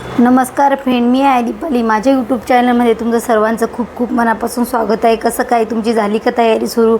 नमस्कार फ्रेंड मी आहे दीपाली. माझ्या यूट्यूब चॅनलमध्ये तुमचं सर्वांचं खूप खूप मनापासून स्वागत आहे. कसं काय तुमची झाली का तयारी सुरू?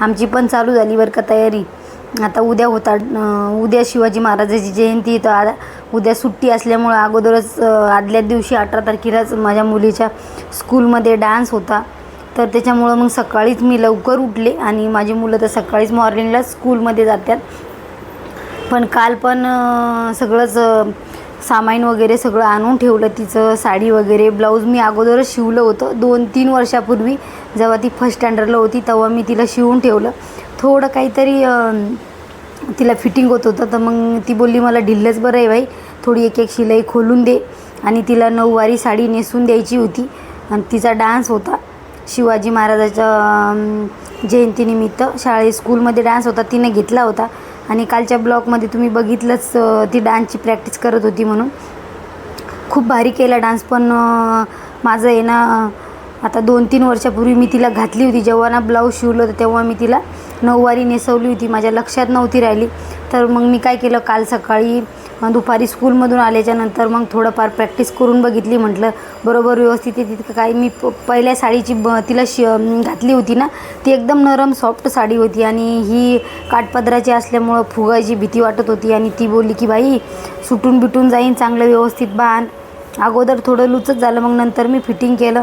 आमची पण चालू झाली बरं का तयारी. आता उद्या होता उद्या शिवाजी महाराजाची जयंती तर आ उद्या सुट्टी असल्यामुळं अगोदरच आदल्याच दिवशी अठरा तारखेलाच माझ्या मुलीच्या स्कूलमध्ये डान्स होता. तर त्याच्यामुळं मग सकाळीच मी लवकर उठले आणि माझी मुलं तर सकाळीच मॉर्निंगला स्कूलमध्ये जातात. पण काल पण सगळंच सामान वगैरे सगळं आणून ठेवलं तिचं साडी वगैरे ब्लाऊज मी अगोदरच शिवलं होतं. दोन तीन वर्षापूर्वी जेव्हा ती फर्स्ट स्टँडर्डला होती तेव्हा मी तिला शिवून ठेवलं. थोडं काहीतरी तिला फिटिंग होत होतं तर मग ती बोलली मला ढिल्लच बरं आहे बाई थोडी एक एक शिलाई खोलून दे. आणि तिला नऊवारी साडी नेसून द्यायची होती. आणि तिचा डान्स होता. शिवाजी महाराजाच्या जयंतीनिमित्त शाळेत स्कूलमध्ये डान्स होता. तिने घेतला होता. आणि कालच्या ब्लॉगमध्ये तुम्ही बघितलंच ती डान्सची प्रॅक्टिस करत होती म्हणून. खूप भारी केला डान्स पण माझं आहे ना आता दोन तीन वर्षापूर्वी मी तिला घातली होती. जेव्हा ना ब्लाऊज शिवलं होतं तेव्हा मी तिला नऊवारी नेसवली होती. माझ्या लक्षात नव्हती राहिली. तर मग मी काय केलं काल सकाळी दुपारी स्कूलमधून आल्याच्यानंतर मग थोडंफार प्रॅक्टिस करून बघितली म्हटलं बरोबर व्यवस्थित आहे तिथं काय मी प पहिल्या साडीची ब तिला शि घातली होती ना ती एकदम नरम सॉफ्ट साडी होती आणि ही काठपदराची असल्यामुळं फुगायची भीती वाटत होती आणि ती बोलली की बाई सुटून बिटून जाईन चांगलं व्यवस्थित बांध. अगोदर थोडं लुचत झालं मग नंतर मी फिटिंग केलं.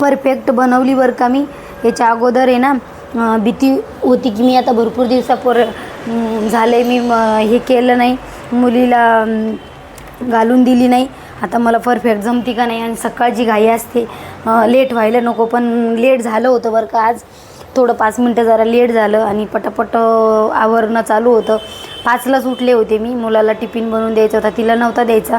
परफेक्ट बनवली बरं का मी. याच्या अगोदर आहे ना भीती होती की मी आता भरपूर दिवसापर अं, झाले मी हे केलं नाही. मुलीला घालून दिली नाही. आता मला परफेक्ट जमती का नाही आणि सकाळची घाई असते. लेट व्हायला नको पण लेट झालं होतं बरं का आज. थोडं पाच मिनटं जरा लेट झालं आणि पटापट आवरणं चालू होतं. पाचलाच उठले होते मी. मुलाला टिफिन बनवून द्यायचा होता तिला नव्हता द्यायचा.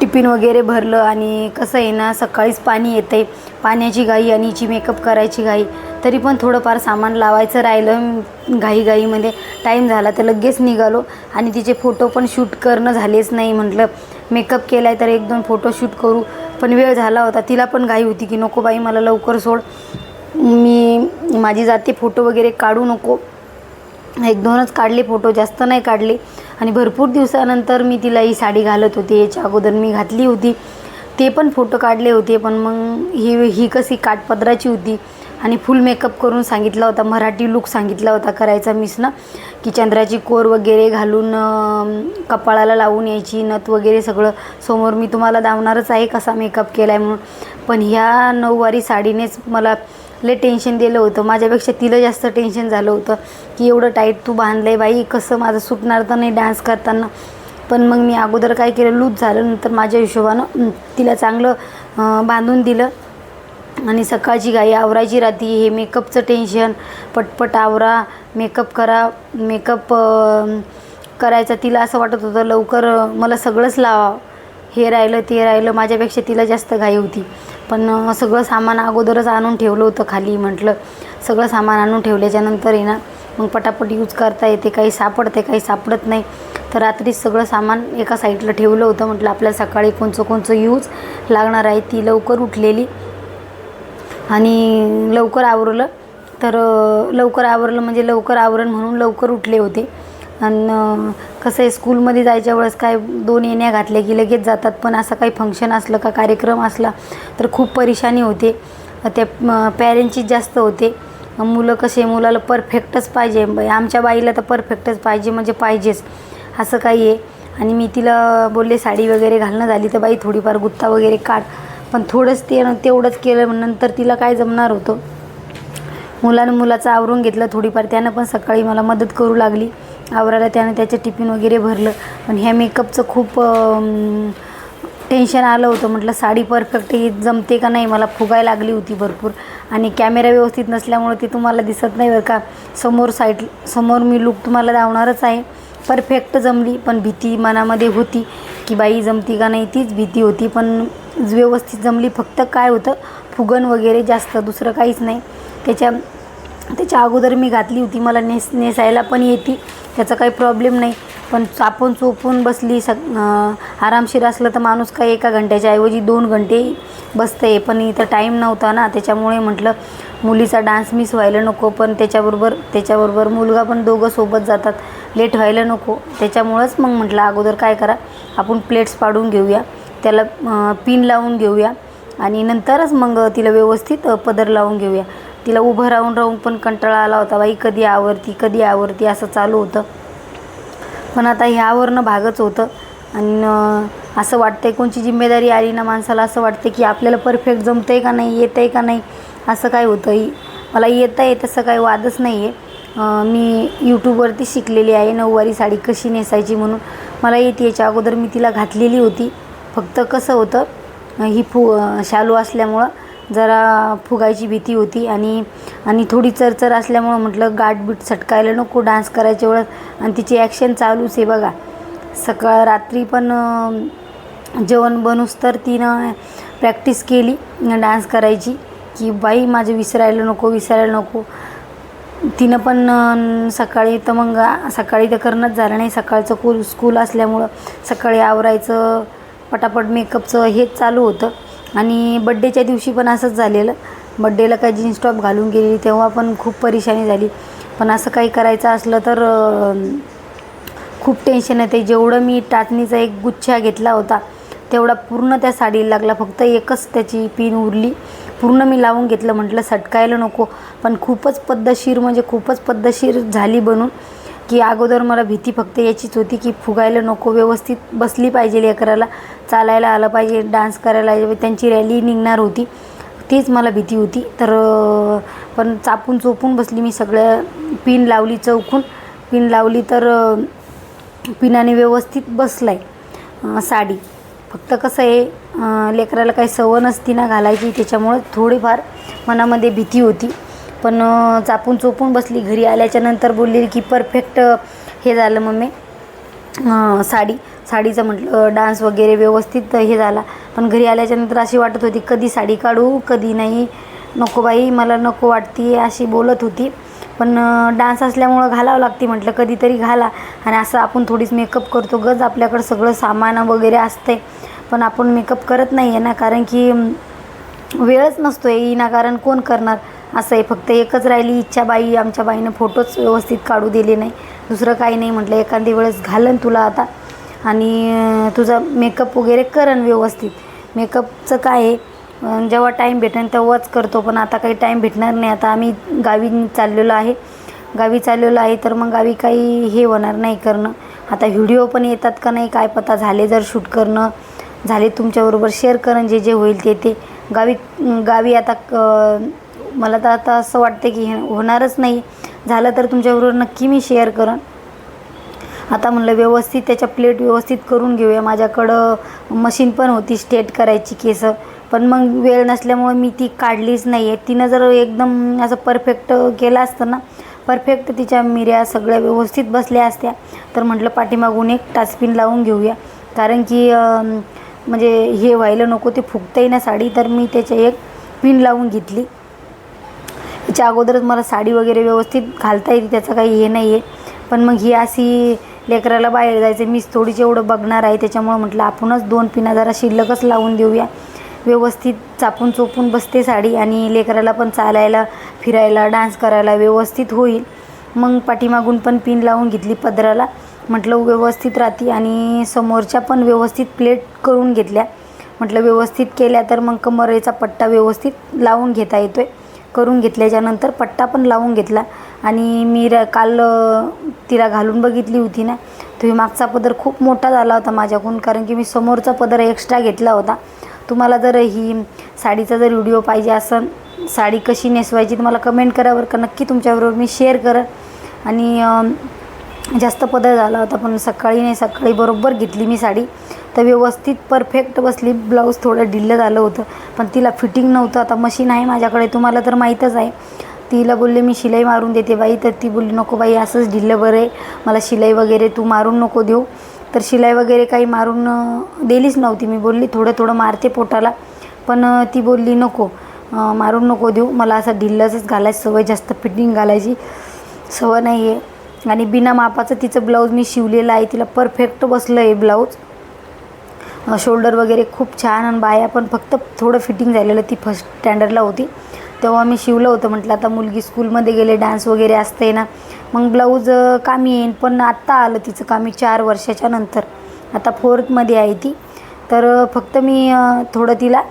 टिफिन वगैरे भरलं आणि कसं आहे ना सकाळीच पाणी येतं आहे पाण्याची घाई आणि हिची मेकअप करायची घाई. तरी पण थोडंफार सामान लावायचं राहिलं. घाईघाईमध्ये टाईम झाला तर लगेच निघालो. आणि तिचे फोटो पण शूट करणं झालेच नाही म्हटलं. मेकअप केला आहे तर एक दोन फोटो शूट करू. पण वेळ झाला होता. तिला पण घाई होती की नको बाई मला लवकर सोड. मी माझी जाते फोटो वगैरे काढू नको. एक दोनच काढले फोटो जास्त नाही काढले. आणि भरपूर दिवसानंतर मी तिला ही साडी घालत होती. याच्या अगोदर मी घातली होती. ते पण फोटो काढले होते. पण मग ही ही कशी काठपदराची होती. आणि फुल मेकअप करून सांगितला होता मराठी लुक सांगितला होता करायचा मिसनं की चंद्राची कोर वगैरे घालून कपाळाला लावून यायची नथ वगैरे सगळं. समोर मी तुम्हाला दावणारच आहे कसा मेकअप केला आहे म्हणून. पण ह्या नऊवारी साडीनेच मला लय टेन्शन दिलं होतं. माझ्यापेक्षा तिला जास्त टेन्शन झालं होतं की एवढं टाईट तू बांधलं आहे बाई कसं माझं सुटणार तर नाही डान्स करताना. पण मग मी अगोदर काय केलं लूज झालं नंतर माझ्या हिशोबानं तिला चांगलं बांधून दिलं. आणि सकाळची घाई आवरायची राहती हे मेकअपचं टेन्शन पटपट आवरा मेकअप करा मेकअप करायचा तिला असं वाटत होतं लवकर मला सगळंच लावा हे राहिलं ते राहिलं माझ्यापेक्षा तिला जास्त घाई होती. पण सगळं सामान अगोदरच आणून ठेवलं होतं खाली म्हटलं सगळं सामान आणून ठेवल्याच्यानंतर आहे ना मग पटापट यूज करता येते काही सापडते काही सापडत नाही. तर रात्रीच सगळं सामान एका साईडला ठेवलं होतं म्हटलं आपल्याला सकाळी कोणचं कोणचं यूज लागणार आहे ती लवकर उठलेली. आणि लवकर आवरलं. तर लवकर आवरलं म्हणजे लवकर आवरण म्हणून लवकर उठले होते. आणि कसं आहे स्कूलमध्ये जायच्या वेळेस काय दोन येण्या घातल्या की लगेच जातात. पण असं काही फंक्शन असलं का कार्यक्रम असला तर खूप परेशानी होते. त्या पॅरेंटचीच जास्त होते. मुलं कसे मुलाला परफेक्टच पाहिजे. आमच्या बाईला तर परफेक्टच पाहिजे म्हणजे पाहिजेच. असं काही आहे. आणि मी तिला बोलले साडी वगैरे घालणं झाली तर बाई थोडीफार गुत्ता वगैरे काढ. पण थोडंच ते तेवढंच केलं नंतर तिला काय जमणार होतं? मुलानं मुलाचं आवरून घेतलं थोडीफार त्यानं पण सकाळी मला मदत करू लागली. आवरायला त्यानं त्याचं टिफिन वगैरे भरलं. पण ह्या मेकअपचं खूप टेन्शन आलं होतं. म्हटलं साडी परफेक्ट जमते का नाही? मला फुगाय लागली होती भरपूर. आणि कॅमेरा व्यवस्थित नसल्यामुळे ते तुम्हाला दिसत नाही बरं का. समोर साईड समोर मी लुक तुम्हाला दावणारच आहे. परफेक्ट जमली पण भीती मनामध्ये होती की बाई जमती का नाही तीच भीती होती. पण व्यवस्थित जमली फक्त काय होतं फुगण वगैरे जास्त दुसरं काहीच नाही. त्याच्या त्याच्या अगोदर मी घातली होती मला नेस नेसायला पण येते त्याचा काही प्रॉब्लेम नाही. पण चापून चोपून बसली सग आरामशीर असलं तर माणूस काही एका घंट्याच्या ऐवजी दोन घंटे बसते पण इथं टाईम नव्हता ना त्याच्यामुळे म्हटलं मुलीचा डान्स मिस व्हायला नको. पण त्याच्याबरोबर त्याच्याबरोबर मुलगा पण दोघं सोबत जातात. लेट व्हायला नको. त्याच्यामुळंच मग म्हटलं अगोदर काय करा आपण प्लेट्स पाडून घेऊया. त्याला पिन लावून घेऊया. आणि नंतरच मग तिला व्यवस्थित पदर लावून घेऊया. तिला उभं राहून राहून पण कंटाळा आला होता बाई कधी आवरती कधी आवरती? असं चालू होतं. पण आता ह्यावरनं भागच होतं. आणि असं वाटतंय कोणची जिम्मेदारी आली ना माणसाला असं वाटतं की आपल्याला परफेक्ट जमतं आहे का नाही येतं आहे का नाही असं काय होतं मला येतं आहे तसं काही वादच नाही आहे मी यूट्यूबवरती शिकलेली आहे नऊवारी साडी कशी नेसायची म्हणून. मला येते याच्या अगोदर मी तिला घातलेली होती. फक्त कसं होतं ही फु शालू असल्यामुळं जरा फुगायची भीती होती आणि आणि थोडी चरचर असल्यामुळं म्हटलं गाठबीट सटकायला नको डान्स करायच्या वेळेस. आणि तिची ॲक्शन चालूच आहे बघा. सकाळ रात्री पण जेवण बनूस तर तिनं प्रॅक्टिस केली डान्स करायची. की बाई माझं विसरायला नको विसरायला नको. तिनं पण सकाळी तर मग सकाळी तर करणंच झालं नाही. सकाळचं कुल स्कूल असल्यामुळं सकाळी आवरायचं पटापट मेकअपचं हेच चालू होतं. आणि बड्डेच्या दिवशी पण असंच झालेलं. बड्डेला काय जीन्स टॉप घालून गेली तेव्हा पण खूप परेशानी झाली. पण असं काही करायचं असलं तर खूप टेन्शन येते. जेवढं मी टाचणीचा एक गुच्छा घेतला होता तेवढा पूर्ण त्या साडीला लागला. फक्त एकच त्याची पिन उरली. पूर्ण मी लावून घेतलं. म्हटलं सटकायला नको. पण खूपच पद्धतशीर म्हणजे खूपच पद्धतशीर झाली बनून की अगोदर मला भीती फक्त याचीच होती की फुगायला नको. व्यवस्थित बसली पाहिजे लेकराला. चालायला आलं पाहिजे. डान्स करायला त्यांची रॅली निघणार होती. तीच मला भीती होती. तर पण चापून चोपून बसली मी. सगळ्या पिन लावली चौकून. पिन लावली तर पिनाने व्यवस्थित बसलाय साडी. फक्त कसं आहे लेकराला काही सवय नसती ना घालायची त्याच्यामुळं थोडीफार मनामध्ये भीती होती. पण चापून चोपून बसली घरी आल्याच्यानंतर बोललेली की परफेक्ट हे झालं मम्मी. साडी साडीचं म्हटलं डान्स वगैरे व्यवस्थित हे झाला. पण घरी आल्याच्यानंतर अशी वाटत होती कधी साडी काढू कधी नाही. नको बाई मला नको वाटती अशी बोलत होती. पण डान्स असल्यामुळं घालावं लागते म्हटलं कधीतरी घाला. आणि असं आपण थोडीच मेकअप करतो. गज आपल्याकडं सगळं सामान वगैरे असते पण आपण मेकअप करत नाही आहे ना कारण की वेळच नसतो आहे कारण कोण करणार? असं आहे. फक्त एकच राहिली इच्छा बाई आमच्या बाईनं फोटोच व्यवस्थित काढू दिले नाही. दुसरं काही नाही म्हटलं. एखादी वेळेस घालन तुला आता. आणि तुझा मेकअप वगैरे करन व्यवस्थित. मेकअपचं काय आहे? जेव्हा टाईम भेटेन तेव्हाच करतो पण आता काही टाईम भेटणार नाही. आता आम्ही गावी चाललेलो आहे. गावी चाललेलो आहे तर मग गावी काही हे होणार नाही करणं. आता व्हिडिओ पण येतात का नाही काय पता झाले जर शूट करणं. झाले तुमच्याबरोबर शेअर करणं जे जे होईल ते ते. गावी गावी आता क- मला तर आता असं वाटतं की हे होणारच नाही. झालं तर तुमच्याबरोबर नक्की मी शेअर करण. आता म्हणलं व्यवस्थित त्याच्या प्लेट व्यवस्थित करून घेऊया. माझ्याकडं मशीन पण होती स्टेट करायची केसं. पण मग वेळ नसल्यामुळे मी ती काढलीच नाही आहे तिनं जर एकदम असं परफेक्ट केलं असतं ना परफेक्ट तिच्या मिऱ्या सगळ्या व्यवस्थित बसल्या असत्या. तर म्हटलं पाठीमागून एक टाचपिन लावून घेऊया. कारण की म्हणजे हे व्हायला नको ते फुगतही ना साडी. तर मी त्याच्या एक पिन लावून घेतली. त्याच्या अगोदरच मला साडी वगैरे व्यवस्थित घालता येते त्याचं काही हे नाही आहे पण मग ही अशी लेकराला बाहेर जायचं मीच थोडीच एवढं बघणार आहे. त्याच्यामुळं म्हटलं आपणच दोन पिना जरा शिल्लकच लावून देऊया. व्यवस्थित चापून चोपून बसते साडी आणि लेकराला पण चालायला फिरायला डान्स करायला व्यवस्थित होईल. मग पाठीमागून पण पिन लावून घेतली पदराला. म्हटलं व्यवस्थित राहते. आणि समोरच्या पण व्यवस्थित प्लेट करून घेतल्या. म्हटलं व्यवस्थित केल्या तर मग कमरेचा पट्टा व्यवस्थित लावून घेता येतो आहे करून घेतल्याच्यानंतर पट्टा पण लावून घेतला. आणि मी र काल तिला घालून बघितली होती ना तो मागचा पदर खूप मोठा झाला होता माझ्याकडून कारण की मी समोरचा पदर एक्स्ट्रा घेतला होता. तुम्हाला जर ही साडीचा जर व्हिडिओ पाहिजे असन साडी कशी नेसवायची तुम्हाला कमेंट करा बरं का नक्की तुमच्याबरोबर मी शेअर करेन. आणि जास्त पदर झाला होता पण सकाळी नाही सकाळी बरोबर घेतली मी साडी. तर व्यवस्थित परफेक्ट बसली ब्लाऊज थोडं ढिल्लं झालं होतं पण तिला फिटिंग नव्हतं. आता मशीन आहे माझ्याकडे तुम्हाला तर माहीतच आहे. तिला बोलले मी शिलाई मारून देते बाई. तर ती बोलली नको बाई असंच ढिल्लं बरं आहे. मला शिलाई वगैरे तू मारून नको देऊ. तर शिलाई वगैरे काही मारून दिलीच नव्हती. मी बोलली थोडं थोडं मारते पोटाला. पण ती बोलली नको मारून नको देऊ. मला असं ढिल्लंच घालायची सवय जास्त फिटिंग घालायची सवय नाही आहे आणि बिना मापाचं तिचं ब्लाऊज मी शिवलेलं आहे. तिला परफेक्ट बसलं आहे ब्लाऊज. शोल्डर वगैरे खूप छान आणि बाया पण फक्त थोडं फिटिंग झालेलं ती फर्स्ट स्टँडर्डला होती. तेव्हा मी शिवलं होतं. म्हटलं आता मुलगी स्कूलमध्ये गेले डान्स वगैरे असते ना. मग ब्लाऊज कामी येईन. पण आत्ता आलं तिचं कामी चार वर्षाच्या नंतर. आता फोर्थमध्ये आहे ती. तर फक्त मी थोडं तिला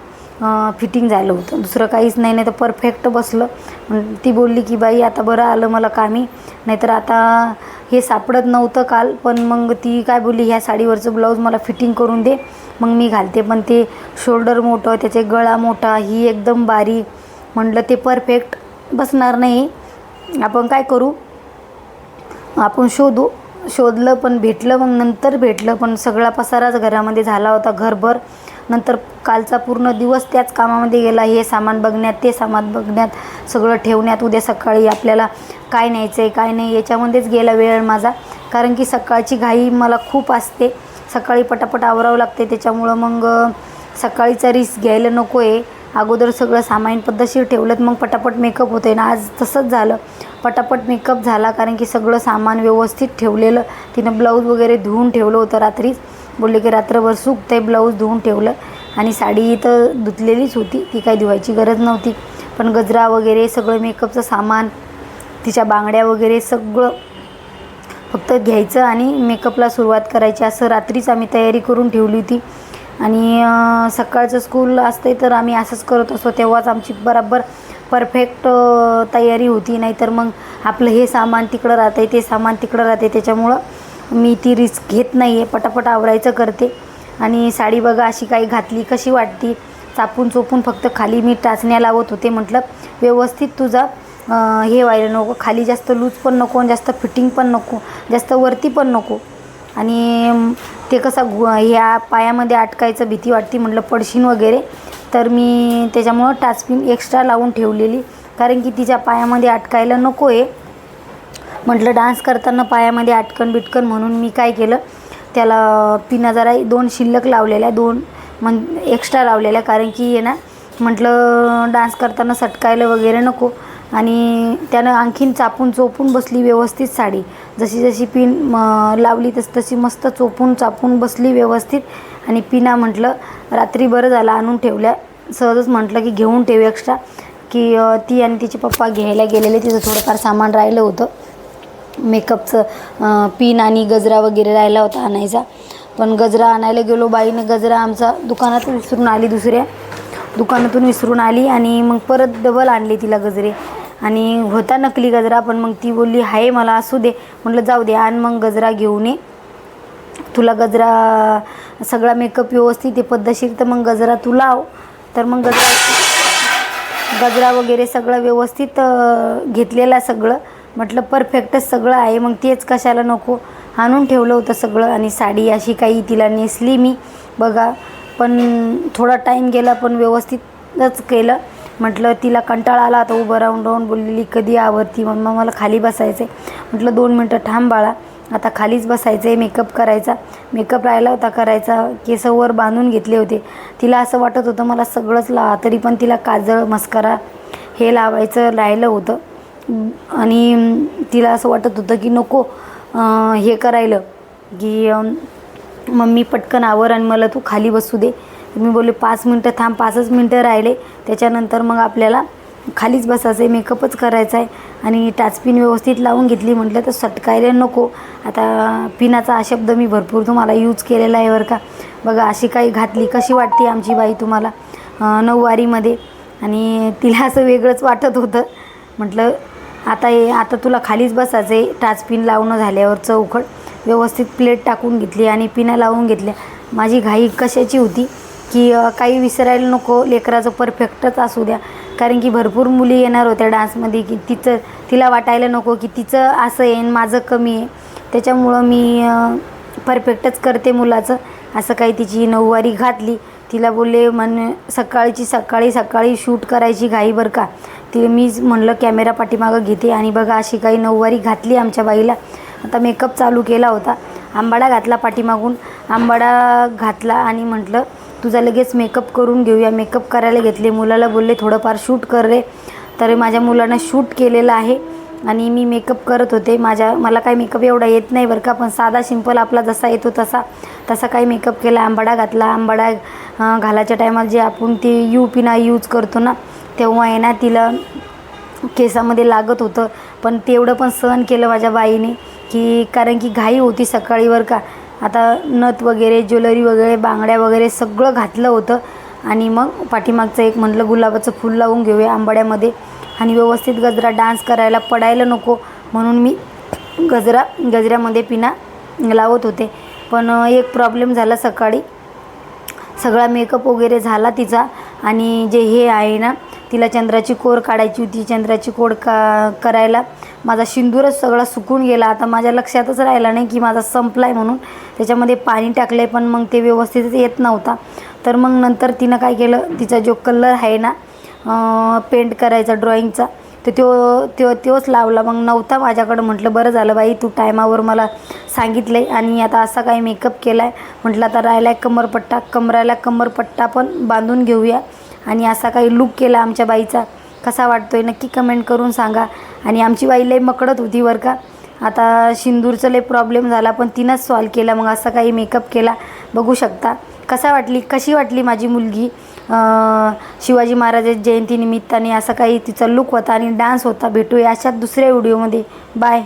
फिटिंग झालं होतं. दुसरं काहीच नाही नाही तर परफेक्ट बसलं. ती बोलली की बाई आता बरं आलं मला कामी. नाहीतर आता हे सापडत नव्हतं काल. पण मग ती काय बोलली ह्या साडीवरचं ब्लाऊज मला फिटिंग करून दे. मग मी घालते. पण ते शोल्डर मोठं त्याचे गळा मोठा ही एकदम बारीक. म्हटलं ते परफेक्ट बसणार नाही. आपण काय करू? आपण शोधू. शोधलं पण भेटलं मग नंतर भेटलं. पण सगळा पसाराच घरामध्ये झाला होता घरभर. नंतर कालचा पूर्ण दिवस त्याच कामामध्ये गेला. हे सामान बघण्यात ते सामान बघण्यात सगळं ठेवण्यात. उद्या सकाळी आपल्याला काय न्यायचं आहे काय नाही याच्यामध्येच गेला वेळ माझा. कारण की सकाळची घाई मला खूप असते. सकाळी पटापट आवरावं लागते. त्याच्यामुळं मग सकाळीचा रिस्क घ्यायला नको आहे अगोदर सगळं सामान पद्धतशीर ठेवलं मग पटापट मेकअप होते ना आज तसंच झालं. पटापट मेकअप झाला कारण की सगळं सामान व्यवस्थित ठेवलेलं. तिनं ब्लाऊज वगैरे धुवून ठेवलं होतं रात्रीच. बोलले की रात्रभर सुकते ब्लाऊज धुवून ठेवलं. आणि साडी तर धुतलेलीच होती. ती काही धुवायची गरज नव्हती. पण गजरा वगैरे सगळं मेकअपचं सामान तिच्या बांगड्या वगैरे सगळं फक्त घ्यायचं आणि मेकअपला सुरुवात करायची. असं रात्रीच आम्ही तयारी करून ठेवली होती. आणि सकाळचं स्कूल असते तर आम्ही असंच करत असतो. तेव्हाच आमची बराबर परफेक्ट तयारी होती. नाहीतर मग आपलं हे सामान तिकडं राहते ते सामान तिकडं राहते त्याच्यामुळं मी ती रिस्क घेत नाही आहे पटापट आवरायचं करते. आणि साडी बघा अशी काही घातली कशी वाटती? चापून चोपून फक्त खाली मी टाचण्या लावत होते. म्हटलं व्यवस्थित तुझा हे व्हायला नको. खाली जास्त लूज पण नको आणि जास्त फिटिंग पण नको. जास्त वरती पण नको. आणि ते कसं घु ह्या पायामध्ये अटकायचं भीती वाटते म्हटलं पडशीन वगैरे. तर मी त्याच्यामुळं टाचपिन एक्स्ट्रा लावून ठेवलेली. कारण की तिच्या पायामध्ये अटकायला नको आहे म्हटलं डान्स करताना पायामध्ये अटकन बिटकन म्हणून मी काय केलं त्याला पिना जरा दोन शिल्लक लावलेल्या दोन म्हण एक्स्ट्रा लावलेल्या. कारण की आहे ना म्हटलं डान्स करताना सटकायला वगैरे नको. आणि त्यानं आणखीन चापून चोपून बसली व्यवस्थित साडी. जशी जशी पिन म, लावली तस तशी मस्त चोपून चापून बसली व्यवस्थित. आणि पिना म्हटलं रात्री बरं झालं आणून ठेवल्या. सहजच म्हटलं की घेऊन ठेव एक्स्ट्रा की ती आणि तिचे पप्पा घ्यायला गेलेले तिचं थोडंफार सामान राहिलं होतं. मेकअपचं पिन आणि गजरा वगैरे राहिला होता आणायचा. पण गजरा आणायला गेलो बाईने गजरा आमचा दुकानात विसरून आली दुसऱ्या. दुकानातून विसरून आली आणि मग परत डबल आणले तिला गजरे. आणि होता नकली गजरा पण मग ती बोलली हाय मला असू दे. म्हटलं जाऊ दे आण मग गजरा घेऊन ये. तुला गजरा सगळा मेकअप व्यवस्थित आहे पद्धतशीर तर मग गजरा तू लाव. तर मग गजरा गजरा वगैरे सगळं व्यवस्थित घेतलेला सगळं. म्हटलं परफेक्टच सगळं आहे मग तेच कशाला नको. आणून ठेवलं होतं सगळं आणि साडी अशी काही तिला नेसली मी. बघा पण थोडा टाईम गेला पण व्यवस्थितच केलं. म्हटलं तिला कंटाळा आला आता उभं राहून राहून बोललेली कधी आवडती मग मग मला खाली बसायचं आहे म्हटलं दोन मिनटं थांब बाळा आता खालीच बसायचं आहे मेकअप करायचा. मेकअप राहिला होता करायचा केस वर बांधून घेतले होते. तिला असं वाटत होतं मला सगळंच लावा तरी पण तिला काजळ मस्करा हे लावायचं राहिलं होतं. आणि तिला असं वाटत होतं की नको हे करायला की मम्मी पटकन आवर आणि मला तू खाली बसू दे. मी बोलले पाच मिनटं थांब पाचच मिनटं राहिले. त्याच्यानंतर मग आपल्याला खालीच बसायचं आहे मेकअपच करायचा आहे आणि टाचपिन व्यवस्थित लावून घेतली म्हटलं तर सटकायला नको. आता पिनाचा हा शब्द मी भरपूर तुम्हाला यूज केलेला आहे बरं का. बघा अशी काही घातली कशी वाटते आमची बाई तुम्हाला? नऊवारीमध्ये. आणि तिला असं वेगळंच वाटत होतं. म्हटलं आता हे आता तुला खालीच बसायचं आहे टाचपिन लावणं झाल्यावर चौखड व्यवस्थित प्लेट टाकून घेतली आणि पिना लावून घेतल्या. माझी घाई कशाची होती? की काही विसरायला नको लेकराचं परफेक्टच असू द्या. कारण की भरपूर मुली येणार होत्या डान्समध्ये की तिचं तिला वाटायला नको की तिचं असं आहे आणि माझं कमी आहे. त्याच्यामुळं मी परफेक्टच करते मुलाचं. असं काही तिची नऊवारी घातली. तिला बोलले म्हण सकाळची सकाळी सकाळी शूट करायची घाई बरं का? ती मी म्हणलं कॅमेरा पाठीमागं घेते आणि बघा अशी काही नऊवारी घातली आमच्या बाईला. आता मेकअप चालू केला होता. आंबाडा घातला पाठीमागून. आंबाडा घातला आणि म्हटलं तुझा लगेच मेकअप करून घेऊया. मेकअप करायला घेतले. मुलाला बोलले थोडंफार शूट कर रे. तर माझ्या मुलानं शूट केलेलं आहे आणि मी मेकअप करत होते. माझ्या मला काही मेकअप एवढा येत नाही बरं का पण साधा सिंपल आपला जसा येतो तसा. तसा काही मेकअप केला आंबाडा घातला. आंबाडा घालायच्या टायमाला जे आपण ते यू पिना यूज करतो ना तेव्हा आहे ना तिला केसामध्ये लागत होतं. पण तेवढं पण सहन केलं माझ्या बाईने की कारण की घाई होती सकाळीवर का. आता नथ वगैरे ज्वेलरी वगैरे बांगड्या वगैरे सगळं घातलं होतं. आणि मग पाठीमागचं एक म्हटलं गुलाबाचं फूल लावून घेऊया आंबाड्यामध्ये. आणि व्यवस्थित गजरा डान्स करायला पडायला नको म्हणून मी गजरा गजऱ्यामध्ये पिना लावत होते. पण एक प्रॉब्लेम झाला सकाळी. सगळा मेकअप वगैरे झाला तिचा. आणि जे हे आहे ना तिला चंद्राची कोर काढायची होती. चंद्राची कोड का करायला माझा सिंदूरच सगळा सुकून गेला. आता माझ्या लक्षातच राहिला नाही की माझा संपला आहे म्हणून. त्याच्यामध्ये पाणी टाकलं आहे पण मग ते व्यवस्थितच येत नव्हता. तर मग नंतर तिनं काय केलं तिचा जो कलर आहे ना पेंट करायचा ड्रॉईंगचा तर तो त्यो तोच लावला. मग नव्हता माझ्याकडं. म्हटलं बरं झालं बाई तू टायमावर मला सांगितलं आहे आणि आता असा काही मेकअप केला आहे म्हटलं आता राहिला आहे कमरपट्टा कमराला कमरपट्टा पण बांधून घेऊया. आणि असा काही लूक केला आमच्या बाईचा. कसा वाटतो आहे नक्की कमेंट करून सांगा. आणि आमची बाई लई मकडत होती बरं का. आता सिंदूरचं लई प्रॉब्लेम झाला पण तिनंच सॉल्व केला मग असा काही मेकअप केला बघू शकता. कसा वाटली कशी वाटली माझी मुलगी? शिवाजी महाराजांच्या जयंतीनिमित्ताने असा काही तिचा लुक होता आणि डान्स होता भेटूया अशाच दुसऱ्या व्हिडिओमध्ये बाय